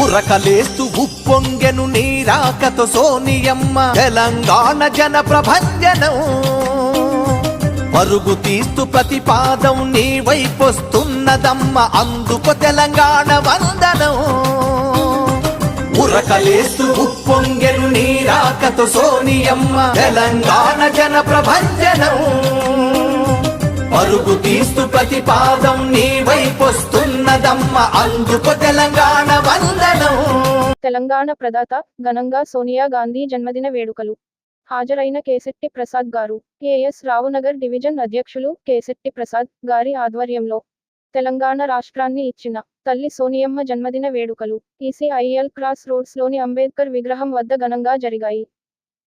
ఉరకలేస్తూ ఉప్పొంగెను నీరాకతో సోనియమ్మ. తెలంగాణ జన ప్రభంజనం. పరుగు తీస్తూ ప్రతిపాదం నీ వైపొస్తున్నదమ్మ. అందుకు తెలంగాణ వందనం. ఉరకలేస్తూ ఉప్పొంగెను నీరాకతో సోనియమ్మ. తెలంగాణ జన ప్రభంజనం. పరుగు తీస్తూ ప్రతిపాదం నీ వైపొస్తున్నదమ్మ అందుకు తెలంగాణ వందనం. తెలంగాణ ప్రదాత ఘనంగా సోనియా గాంధీ జన్మదిన వేడుకలు. హాజరైన కేసెట్టి ప్రసాద్ గారు కేఎస్ రావునగర్ డివిజన్ అధ్యక్షులు కేసెట్టి ప్రసాద్ గారి ఆధ్వర్యంలో తెలంగాణ రాష్ట్రాన్ని ఇచ్చిన తల్లి సోనియమ్మ జన్మదిన వేడుకలు ఈసీఐఎల్ క్రాస్ రోడ్స్లోని అంబేద్కర్ విగ్రహం వద్ద ఘనంగా జరిగాయి.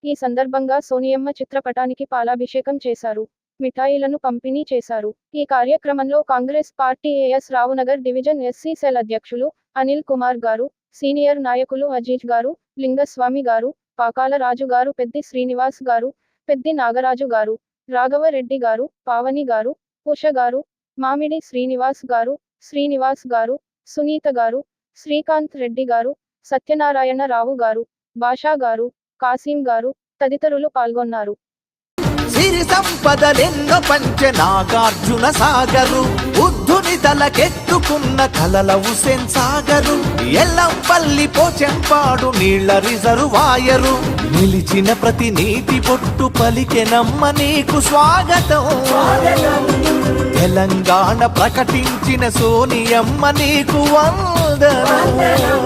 ఈ సందర్భంగా సోనియమ్మ చిత్రపటానికి పాలాభిషేకం చేశారు. మిఠాయిలను పంపిణీ చేశారు. ఈ కార్యక్రమంలో Congress party AS Raonagar division SC cell అధ్యక్షులు అనిల్ కుమార్ గారు సీనియర్ నాయకులు అజీజ్ గారు లింగస్వామి గారు పాకాల రాజు గారు పెద్ది శ్రీనివాస్ గారు పెద్ది నాగరాజు గారు రాఘవరెడ్డి గారు పావని గారు ఉష గారు మామిడి శ్రీనివాస్ గారు శ్రీనివాస్ గారు సునీత గారు శ్రీకాంత్ రెడ్డి గారు సత్యనారాయణ రావు గారు బాషా గారు కాసిం గారు తదితరులు పాల్గొన్నారు. సిరి సంపదలెన్నో పంచ నాగార్జున సాగరు. బుద్ధుని తలకెత్తుకున్న కలల హుసేన్ సాగరు. ఎల్లంపల్లి పోచెంపాడు నీళ్ళ రిజర్వాయరు నిలిచిన ప్రతి నీటి పొట్టు పలికెనమ్మ నీకు స్వాగతం. తెలంగాణ ప్రకటించిన సోనియమ్మ నీకు వందనం.